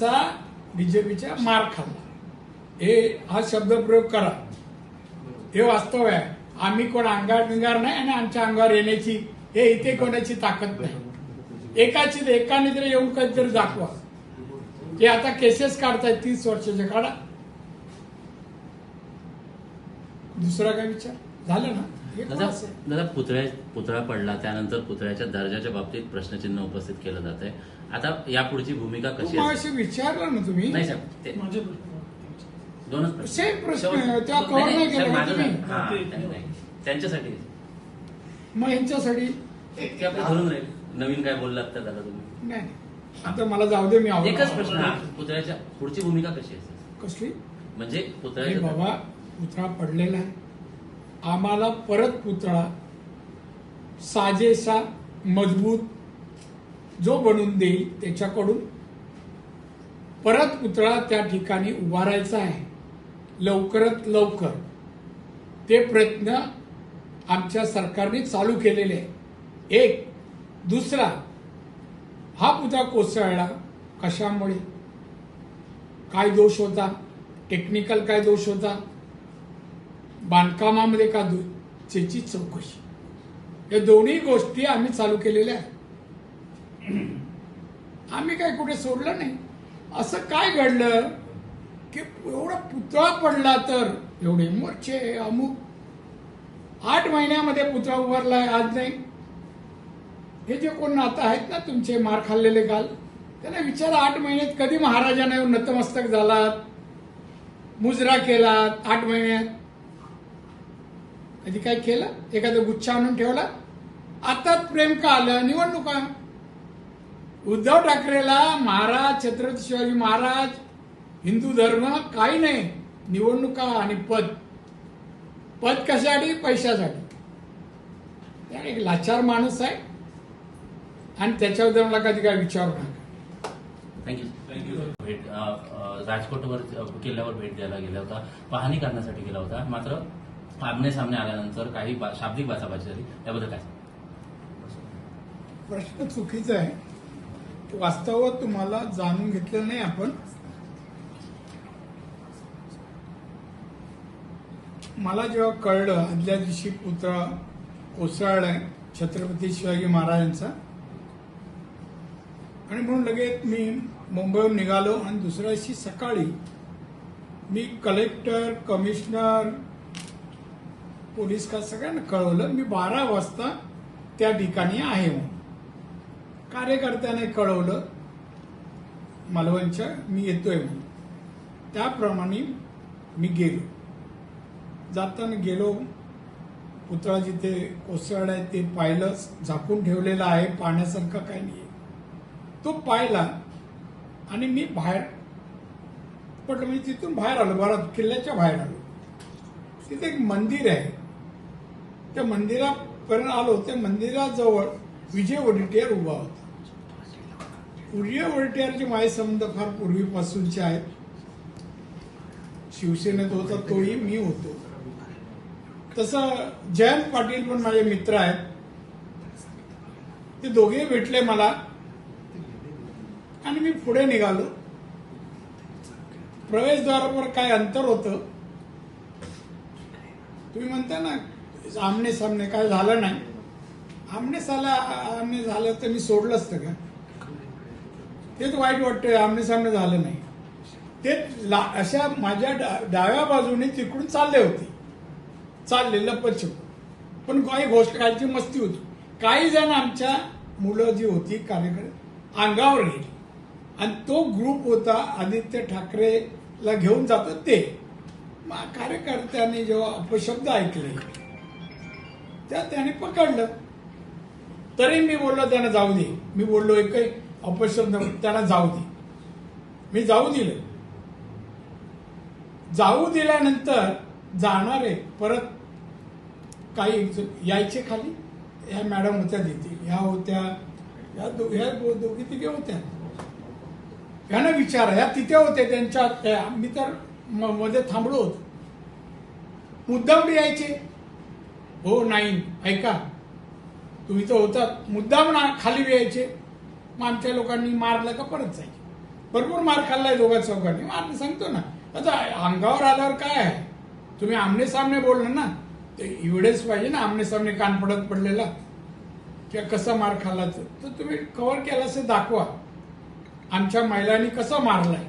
त्यांचा बीजेपीच्या मार खाल्ला. हे हा शब्दप्रयोग करा. हे वास्तव आहे. आम्ही कोण अंगार बिंगार नाही आणि आमच्या अंगावर येण्याची हे इथे कोणाची ताकद नाही. एकाची एकाने तरी येऊन कधीतरी दाखवा. हे आता केसेस काढतायत तीस वर्षाचे काढा दुसरा काय विचार? झालं ना? दादा पुतळ्या पुतळा पडला त्यानंतर पुतळ्याच्या दर्जाच्या बाबतीत प्रश्नचिन्ह उपस्थित केलं जात आहे आता यापुढची भूमिका कशी मगाशी विचारलं ना तुम्ही? नाही साहेब दोनच प्रश्न. सेम प्रश्न. हा. त्यांच्यासाठी. मग यांच्यासाठी ते आपलं धरून राहील. नवीन काय बोललात तर दादा तुम्ही. नाही. आता मला जाऊ दे मी. एकच प्रश्न. हा पुतळ्याच्या पुढची भूमिका कशी असेल? कसली? म्हणजे अरे पुतळ्याच्या बाबा पुतळा पडलेला आहे. आम्हाला परत पुतळा साजेसा मजबूत जो बनवून देईल त्याच्याकडून परत पुतळा त्या ठिकाणी उभारायचा आहे. लवकरात लवकर. ते प्रयत्न आमच्या सरकारने चालू केलेले आहे एक दुसरा हा पुतळा कोसळला कशामुळे? काय दोष होता? टेक्निकल काय दोष होता? बांधकामामध्ये का दो त्याची चौकशी? या दोन्ही गोष्टी आम्ही चालू केलेल्या आहेत. आम्ही काय कुठे सोडलं नाही. असं काय घडलं की एवढा पुतळा पडला तर एवढे मोर्चे अमुक. आठ महिन्यामध्ये पुतळा उभारलाय आज नाही. हे जे कोण नातं आहेत ना तुमचे मार खाल्लेले काल त्यांना विचारा आठ महिन्यात कधी महाराजांना येऊन नतमस्तक झालात मुजरा केलात आठ महिन्यात? कधी काय केलं? एखादं गुच्छा आणून ठेवला. आताच प्रेम का आलं. निवडणुका उद्धव ठाकरेला महाराज छत्रपती शिवाजी महाराज हिंदू धर्म काही नाही. निवडणुका आणि पद. पद कशासाठी? पैशासाठी. एक लाचार माणूस आहे. आणि त्याच्याबद्दल मला कधी काय विचारू नका. थँक्यू भेट राजकोटवर किल्ल्यावर भेट द्यायला गेला होता. पाहणी करण्यासाठी गेला होता. मात्र आमने सामने आल्यानंतर काही बा- शाब्दिक बाचाबाची झाली. त्याबद्दल काय प्रश्न चुकीचा आहे. वास्तवात तुम्हाला जाणून घेतलेलं नाही आपण. मला जेव्हा कळलं आदल्या दिवशी पुतळा कोसळलाय छत्रपती शिवाजी महाराजांचा. आणि म्हणून लगेच मी मुंबईहून निघालो आणि दुसऱ्या दिवशी सकाळी मी कलेक्टर कमिशनर पोलीस का सगळ्यांना कळवलं मी बारा वाजता त्या ठिकाणी आहे म्हणून. कार्यकर्त्याने कळवलं मालवणच्या मी येतोय म्हणून. त्याप्रमाणे मी गेलो. जाताना गेलो पुतळा जिथे कोसळलाय ते पाहिलं झाकून ठेवलेलं आहे पाण्यासारखं काही नाही. तो पाहिला आणि मी बाहेर पडलो. म्हणजे तिथून बाहेर आलो बरा किल्ल्याच्या बाहेर आलो. तिथे एक मंदिर आहे. त्या मंदिरापर्यंत आलो त्या मंदिराजवळ विजय वडेट्टीवार उभा होता. विजय वडेट्टीवारचे माझे संबंध फार पूर्वीपासूनचे आहेत. शिवसेनेत होता तोही मी होतो. तसं जयंत पाटील पण माझे मित्र आहेत. ते दोघे भेटले मला. आणि मी पुढे निघालो. प्रवेशद्वारावर काय अंतर होतं? तुम्ही म्हणता ना आमने सामने काय झालं नाही. आमने साला आमने झालं तर मी सोडलं असतं का? तेच वाईट वाटतंय आमने सामने झालं नाही. ते ला- अशा माझ्या डा- डाव्या बाजूने तिकडून चालले होते. चालले लपच पण काही गोष्ट कायची मस्ती होती. काही जण आमच्या मुलं जी होती कार्यकर्ते अंगावर गेली. आणि तो ग्रुप होता आदित्य ठाकरेला घेऊन जातो ते. कार्यकर्त्यांनी जेव्हा अपशब्द ऐकले त्या त्याने पकडलं. तरी मी बोललो त्यांना जाऊ दे. मी बोललो एकही अपशब्द त्यांना जाऊ दे. मी जाऊ दिलं. जाऊ दिल्यानंतर जाणारे परत काही यायचे खाली ह्या मॅडम होत्या देतील ह्या होत्या या दो ह्या दोघी तिघे होत्या. ह्यानं विचारा ह्या तिथे होते त्यांच्या त्या मी तर म- मध्ये थांबलो होतो. मुद्दाम यायचे. हो नाही. ऐका. तुम्ही तर होतात. मुद्दाम ना खाली यायचे. मग आमच्या लोकांनी मारलं का परत जायचे. भरपूर मार खाल्लाय दोघा चौघांनी. मार सांगतो ना. आता अंगावर आल्यावर काय आहे? तुम्ही आमने सामने बोलणार ना. ते एवढेच पाहिजे ना आमने सामने कान पडत पडलेला. किंवा कसा मार खाल्ला तर. तुम्ही कव्हर केला असं दाखवा. आमच्या महिलांनी कसा मारलाय?